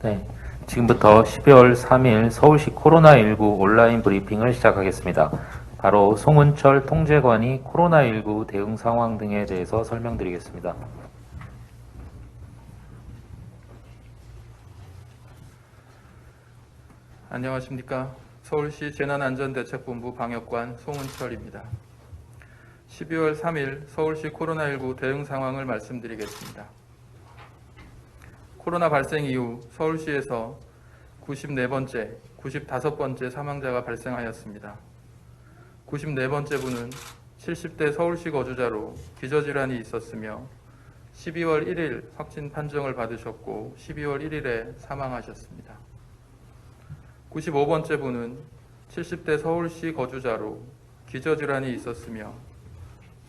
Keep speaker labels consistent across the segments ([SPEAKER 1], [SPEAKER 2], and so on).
[SPEAKER 1] 네, 지금부터 12월 3일 서울시 코로나19 온라인 브리핑을 시작하겠습니다. 바로 송은철 통제관이 코로나19 대응 상황 등에 대해서 설명드리겠습니다.
[SPEAKER 2] 안녕하십니까. 서울시 재난안전대책본부 방역관 송은철입니다. 12월 3일 서울시 코로나19 대응 상황을 말씀드리겠습니다. 코로나 발생 이후 서울시에서 94번째, 95번째 사망자가 발생하였습니다. 94번째 분은 70대 서울시 거주자로 기저질환이 있었으며 12월 1일 확진 판정을 받으셨고 12월 1일에 사망하셨습니다. 95번째 분은 70대 서울시 거주자로 기저질환이 있었으며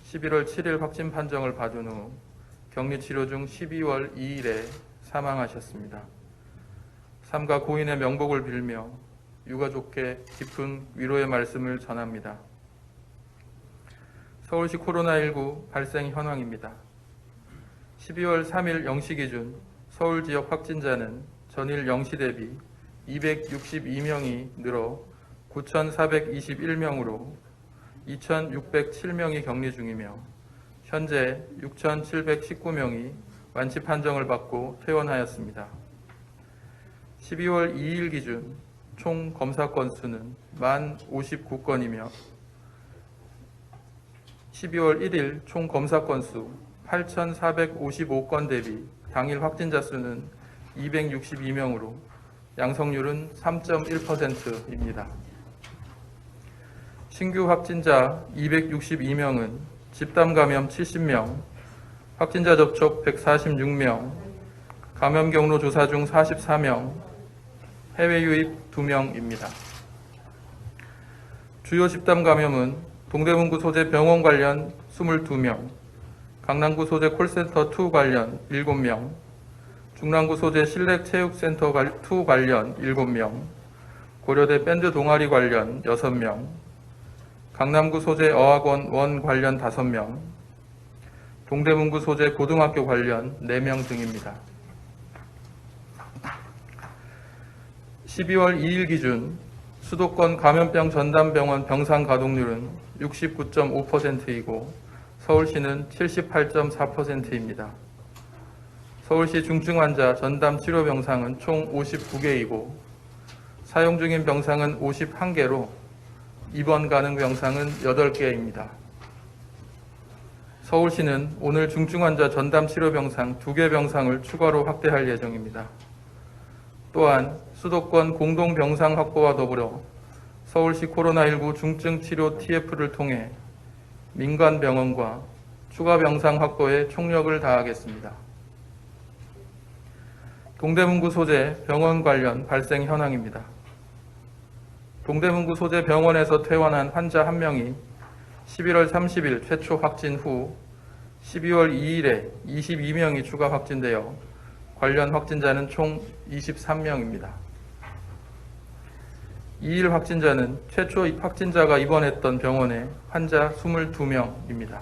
[SPEAKER 2] 11월 7일 확진 판정을 받은 후 격리 치료 중 12월 2일에 사망하셨습니다. 삼가 고인의 명복을 빌며 유가족께 깊은 위로의 말씀을 전합니다. 서울시 코로나19 발생 현황입니다. 12월 3일 0시 기준 서울 지역 확진자는 전일 0시 대비 262명이 늘어 9,421명으로 2,607명이 격리 중이며 현재 6,719명이 완치 판정을 받고 퇴원하였습니다. 12월 2일 기준 총 검사 건수는 1만 59건이며 12월 1일 총 검사 건수 8,455건 대비 당일 확진자 수는 262명으로 양성률은 3.1%입니다. 신규 확진자 262명은 집단 감염 70명, 확진자 접촉 146명, 감염 경로 조사 중 44명, 해외 유입 2명입니다. 주요 집단 감염은 동대문구 소재 병원 관련 22명, 강남구 소재 콜센터 2 관련 7명, 중랑구 소재 실내체육센터 2 관련 7명, 고려대 밴드 동아리 관련 6명, 강남구 소재 어학원 1 관련 5명, 동대문구 소재 고등학교 관련 4명 등입니다. 12월 2일 기준 수도권 감염병 전담병원 병상 가동률은 69.5%이고 서울시는 78.4%입니다. 서울시 중증 환자 전담 치료 병상은 총 59개이고 사용 중인 병상은 51개로 입원 가능 병상은 8개입니다. 서울시는 오늘 중증 환자 전담 치료 병상 2개 병상을 추가로 확대할 예정입니다. 또한 수도권 공동 병상 확보와 더불어 서울시 코로나19 중증 치료 TF를 통해 민간 병원과 추가 병상 확보에 총력을 다하겠습니다. 동대문구 소재 병원 관련 발생 현황입니다. 동대문구 소재 병원에서 퇴원한 환자 한 명이 11월 30일 최초 확진 후 12월 2일에 22명이 추가 확진되어 관련 확진자는 총 23명입니다. 2일 확진자는 최초 확진자가 입원했던 병원의 환자 22명입니다.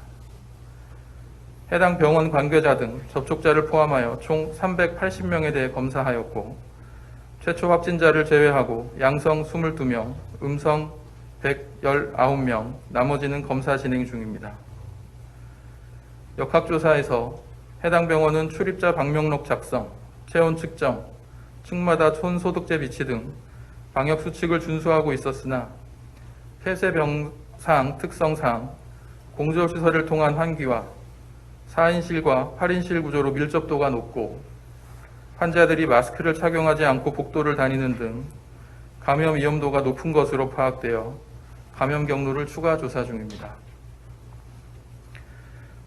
[SPEAKER 2] 해당 병원 관계자 등 접촉자를 포함하여 총 380명에 대해 검사하였고 최초 확진자를 제외하고 양성 22명, 음성 119명, 나머지는 검사 진행 중입니다. 역학조사에서 해당 병원은 출입자 방명록 작성, 체온 측정, 층마다 손 소독제 비치 등 방역 수칙을 준수하고 있었으나 폐쇄 병상 특성상 공조 시설을 통한 환기와 4인실과 8인실 구조로 밀접도가 높고 환자들이 마스크를 착용하지 않고 복도를 다니는 등 감염 위험도가 높은 것으로 파악되어 감염 경로를 추가 조사 중입니다.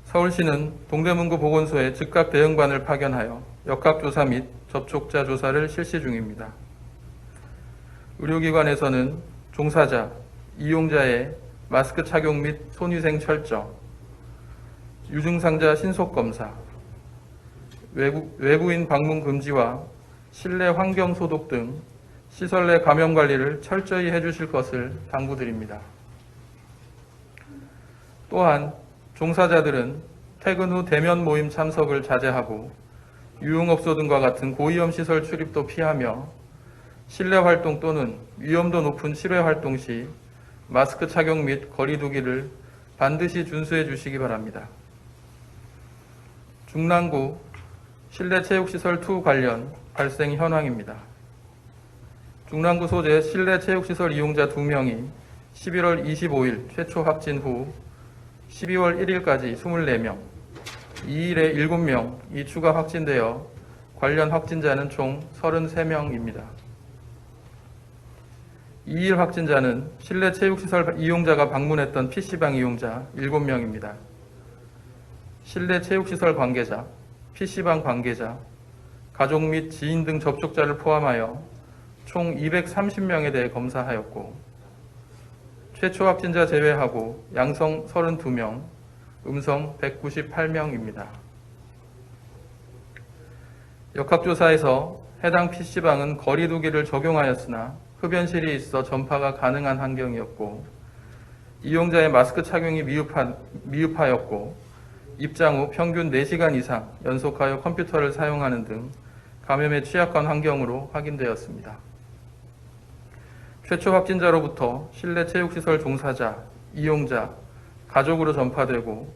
[SPEAKER 2] 서울시는 동대문구 보건소에 즉각 대응반을 파견하여 역학조사 및 접촉자 조사를 실시 중입니다. 의료기관에서는 종사자, 이용자의 마스크 착용 및 손위생 철저, 유증상자 신속 검사, 외부, 외부인 방문 금지와 실내 환경 소독 등 시설 내 감염 관리를 철저히 해주실 것을 당부드립니다. 또한 종사자들은 퇴근 후 대면 모임 참석을 자제하고 유흥업소 등과 같은 고위험 시설 출입도 피하며 실내 활동 또는 위험도 높은 실외 활동 시 마스크 착용 및 거리 두기를 반드시 준수해 주시기 바랍니다. 중랑구 실내 체육시설 2 관련 발생 현황입니다. 중랑구 소재 실내 체육시설 이용자 2명이 11월 25일 최초 확진 후 12월 1일까지 24명, 2일에 7명이 추가 확진되어 관련 확진자는 총 33명입니다. 2일 확진자는 실내 체육시설 이용자가 방문했던 PC방 이용자 7명입니다. 실내 체육시설 관계자, PC방 관계자, 가족 및 지인 등 접촉자를 포함하여 총 230명에 대해 검사하였고 최초 확진자 제외하고 양성 32명, 음성 198명입니다. 역학조사에서 해당 PC방은 거리두기를 적용하였으나 흡연실이 있어 전파가 가능한 환경이었고 이용자의 마스크 착용이 미흡한, 미흡하였고 입장 후 평균 4시간 이상 연속하여 컴퓨터를 사용하는 등 감염에 취약한 환경으로 확인되었습니다. 최초 확진자로부터 실내 체육시설 종사자, 이용자, 가족으로 전파되고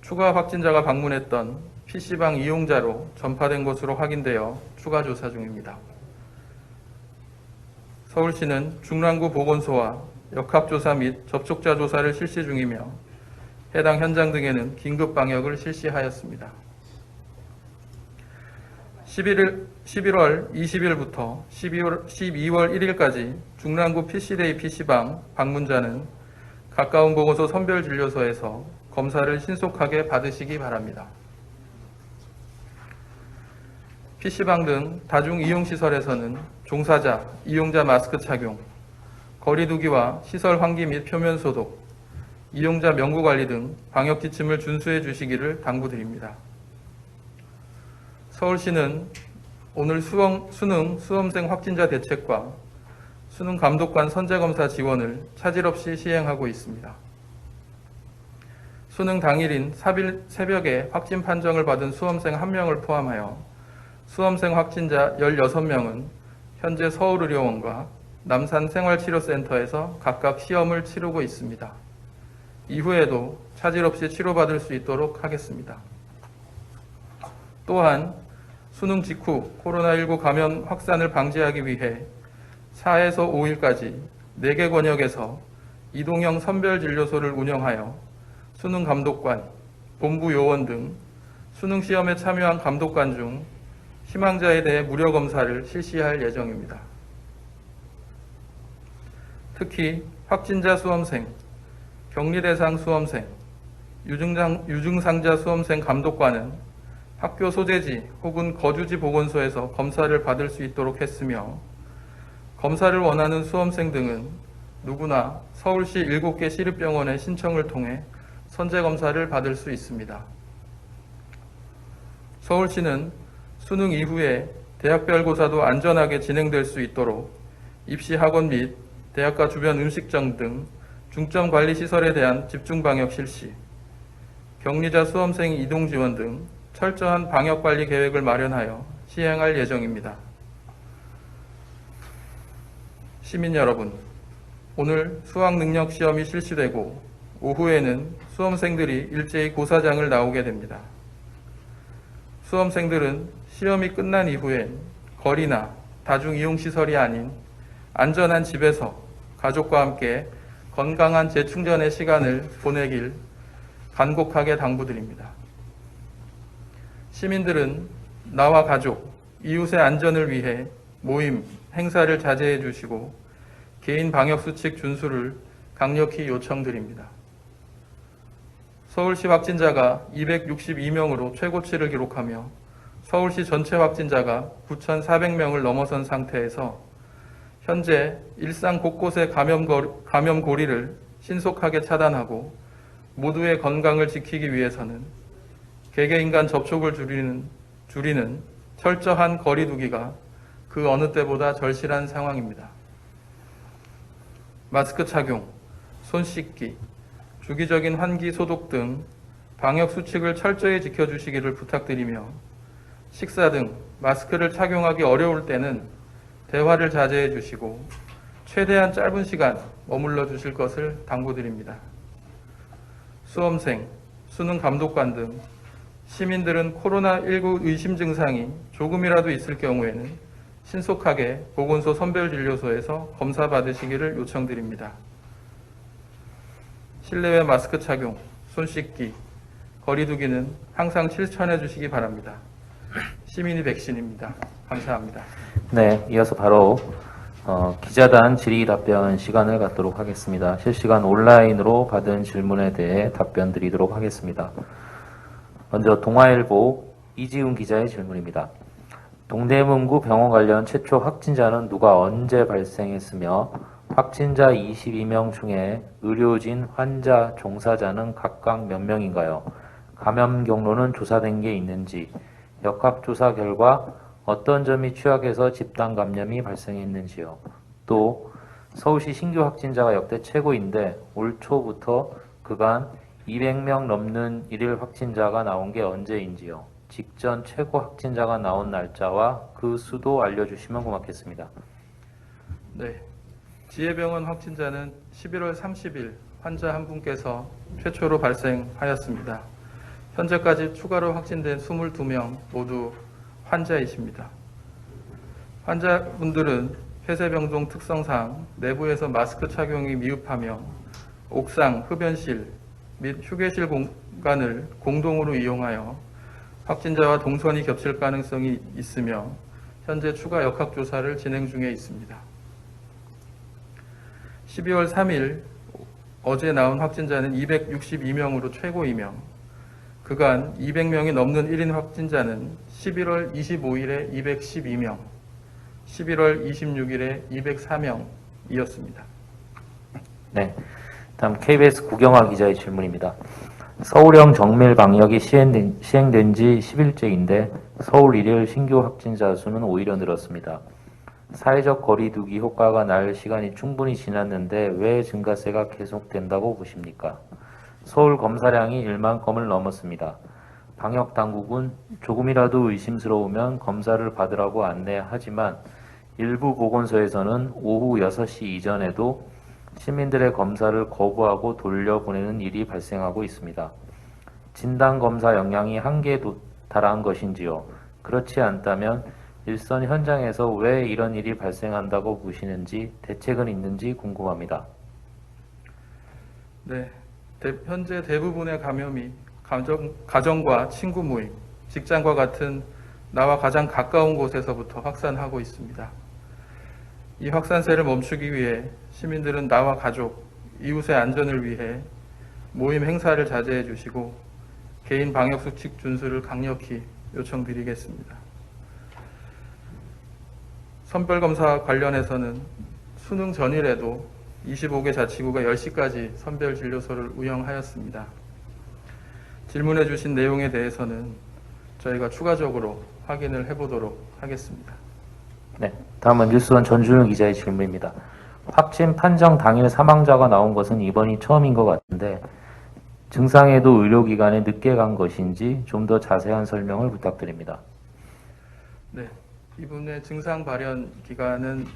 [SPEAKER 2] 추가 확진자가 방문했던 PC방 이용자로 전파된 것으로 확인되어 추가 조사 중입니다. 서울시는 중랑구 보건소와 역학조사 및 접촉자 조사를 실시 중이며 해당 현장 등에는 긴급 방역을 실시하였습니다. 11일, 11월 20일부터 12월, 12월 1일까지 중랑구 PC데이 PC방 방문자는 가까운 보건소 선별진료소에서 검사를 신속하게 받으시기 바랍니다. PC방 등 다중 이용시설에서는 종사자, 이용자 마스크 착용, 거리두기와 시설 환기 및 표면 소독, 이용자 명부 관리 등 방역 지침을 준수해 주시기를 당부드립니다. 서울시는 오늘 수험, 수능 수험생 확진자 대책과 수능 감독관 선제검사 지원을 차질 없이 시행하고 있습니다. 수능 당일인 3일 새벽에 확진 판정을 받은 수험생 1명을 포함하여 수험생 확진자 16명은 현재 서울의료원과 남산생활치료센터에서 각각 시험을 치르고 있습니다. 이후에도 차질 없이 치료받을 수 있도록 하겠습니다. 또한 수능 직후 코로나19 감염 확산을 방지하기 위해 4에서 5일까지 4개 권역에서 이동형 선별진료소를 운영하여 수능 감독관, 본부 요원 등 수능 시험에 참여한 감독관 중 희망자에 대해 무료 검사를 실시할 예정입니다. 특히 확진자 수험생, 격리 대상 수험생, 유증상, 유증상자 수험생 감독관은 학교 소재지 혹은 거주지 보건소에서 검사를 받을 수 있도록 했으며 검사를 원하는 수험생 등은 누구나 서울시 7개 시립병원의 신청을 통해 선제 검사를 받을 수 있습니다. 서울시는 수능 이후에 대학별 고사도 안전하게 진행될 수 있도록 입시 학원 및 대학가 주변 음식점 등 중점 관리 시설에 대한 집중 방역 실시, 격리자 수험생 이동 지원 등 철저한 방역 관리 계획을 마련하여 시행할 예정입니다. 시민 여러분, 오늘 수학 능력 시험이 실시되고 오후에는 수험생들이 일제히 고사장을 나오게 됩니다. 수험생들은 시험이 끝난 이후엔 거리나 다중이용시설이 아닌 안전한 집에서 가족과 함께 건강한 재충전의 시간을 보내길 간곡하게 당부드립니다. 시민들은 나와 가족, 이웃의 안전을 위해 모임, 행사를 자제해 주시고 개인 방역수칙 준수를 강력히 요청드립니다. 서울시 확진자가 262명으로 최고치를 기록하며 서울시 전체 확진자가 9,400명을 넘어선 상태에서 현재 일상 곳곳의 감염, 고리를 신속하게 차단하고 모두의 건강을 지키기 위해서는 개개인 간 접촉을 줄이는, 줄이는 철저한 거리두기가 그 어느 때보다 절실한 상황입니다. 마스크 착용, 손 씻기, 주기적인 환기 소독 등 방역 수칙을 철저히 지켜주시기를 부탁드리며 식사 등 마스크를 착용하기 어려울 때는 대화를 자제해 주시고 최대한 짧은 시간 머물러 주실 것을 당부드립니다. 수험생, 수능 감독관 등 시민들은 코로나19 의심 증상이 조금이라도 있을 경우에는 신속하게 보건소 선별진료소에서 검사 받으시기를 요청드립니다. 실내외 마스크 착용, 손 씻기, 거리두기는 항상 실천해 주시기 바랍니다. 시민이 백신입니다. 감사합니다.
[SPEAKER 1] 네, 이어서 바로 어, 기자단 질의 답변 시간을 갖도록 하겠습니다. 실시간 온라인으로 받은 질문에 대해 답변 드리도록 하겠습니다. 먼저 동아일보 이지훈 기자의 질문입니다. 동대문구 병원 관련 최초 확진자는 누가 언제 발생했으며 확진자 22명 중에 의료진, 환자, 종사자는 각각 몇 명인가요? 감염 경로는 조사된 게 있는지, 역학조사 결과 어떤 점이 취약해서 집단 감염이 발생했는지요. 또 서울시 신규 확진자가 역대 최고인데 올 초부터 그간 200명 넘는 일일 확진자가 나온 게 언제인지요. 직전 최고 확진자가 나온 날짜와 그 수도 알려주시면 고맙겠습니다.
[SPEAKER 2] 네. 지혜병원 확진자는 11월 30일 환자 한 분께서 최초로 발생하였습니다. 현재까지 추가로 확진된 22명 모두 환자이십니다. 환자분들은 폐쇄병동 특성상 내부에서 마스크 착용이 미흡하며 옥상, 흡연실 및 휴게실 공간을 공동으로 이용하여 확진자와 동선이 겹칠 가능성이 있으며 현재 추가 역학조사를 진행 중에 있습니다. 12월 3일 어제 나온 확진자는 262명으로 최고이며 그간 200명이 넘는 1인 확진자는 11월 25일에 212명, 11월 26일에 204명이었습니다.
[SPEAKER 1] 네. 다음 KBS 구경화 기자의 질문입니다. 서울형 정밀 방역이 시행된, 시행된 지 10일째인데 서울 일일 신규 확진자 수는 오히려 늘었습니다. 사회적 거리두기 효과가 날 시간이 충분히 지났는데 왜 증가세가 계속된다고 보십니까? 서울 검사량이 1만 건을 넘었습니다. 방역 당국은 조금이라도 의심스러우면 검사를 받으라고 안내하지만 일부 보건소에서는 오후 6시 이전에도 시민들의 검사를 거부하고 돌려보내는 일이 발생하고 있습니다. 진단 검사 역량이 한계에 도달한 것인지요? 그렇지 않다면 일선 현장에서 왜 이런 일이 발생한다고 보시는지 대책은 있는지 궁금합니다.
[SPEAKER 2] 네, 대- 현재 대부분의 감염이 가정, 가정과 친구 모임, 직장과 같은 나와 가장 가까운 곳에서부터 확산하고 있습니다. 이 확산세를 멈추기 위해 시민들은 나와 가족, 이웃의 안전을 위해 모임 행사를 자제해 주시고 개인 방역 수칙 준수를 강력히 요청드리겠습니다. 선별검사 관련해서는 수능 전일에도 25개 자치구가 10시까지 선별 진료소를 운영하였습니다. 질문해 주신 내용에 대해서는 저희가 추가적으로 확인을 해보도록 하겠습니다.
[SPEAKER 1] 네, 다음은 뉴스원 전준우 기자의 질문입니다. 확진 판정 당일 사망자가 나온 것은 이번이 처음인 것 같은데 증상에도 의료기관에 늦게 간 것인지 좀 더 자세한 설명을 부탁드립니다.
[SPEAKER 2] 네, 이분의 증상 발현 기간은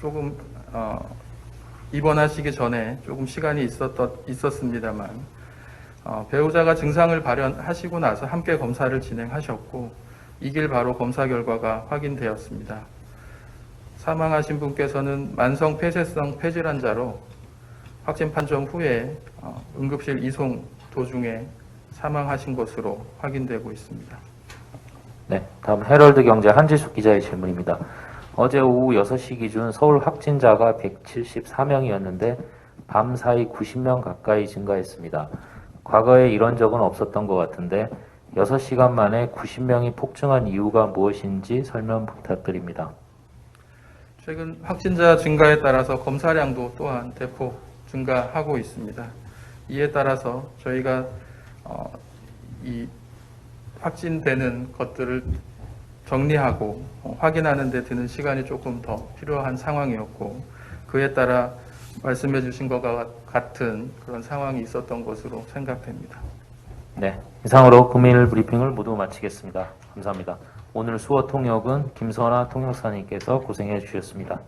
[SPEAKER 2] 조금 어, 입원하시기 전에 조금 시간이 있었던, 있었습니다만 어, 배우자가 증상을 발현하시고 나서 함께 검사를 진행하셨고 이길 바로 검사 결과가 확인되었습니다. 사망하신 분께서는 만성 폐쇄성 폐질환자로 확진 판정 후에 어, 응급실 이송 도중에 사망하신 것으로 확인되고 있습니다.
[SPEAKER 1] 네, 다음 헤럴드 경제 한지숙 기자의 질문입니다. 어제 오후 6시 기준 서울 확진자가 174명이었는데 밤 사이 90명 가까이 증가했습니다. 과거에 이런 적은 없었던 것 같은데 6시간 만에 90명이 폭증한 이유가 무엇인지 설명 부탁드립니다.
[SPEAKER 2] 최근 확진자 증가에 따라서 검사량도 또한 대폭 증가하고 있습니다. 이에 따라서 저희가 어, 이 확진되는 것들을 정리하고 어, 확인하는 데 드는 시간이 조금 더 필요한 상황이었고 그에 따라 말씀해 주신 것과 같은 그런 상황이 있었던 것으로 생각됩니다.
[SPEAKER 1] 네, 이상으로 금일 브리핑을 모두 마치겠습니다. 감사합니다. 오늘 수어 통역은 김선아 통역사님께서 고생해 주셨습니다.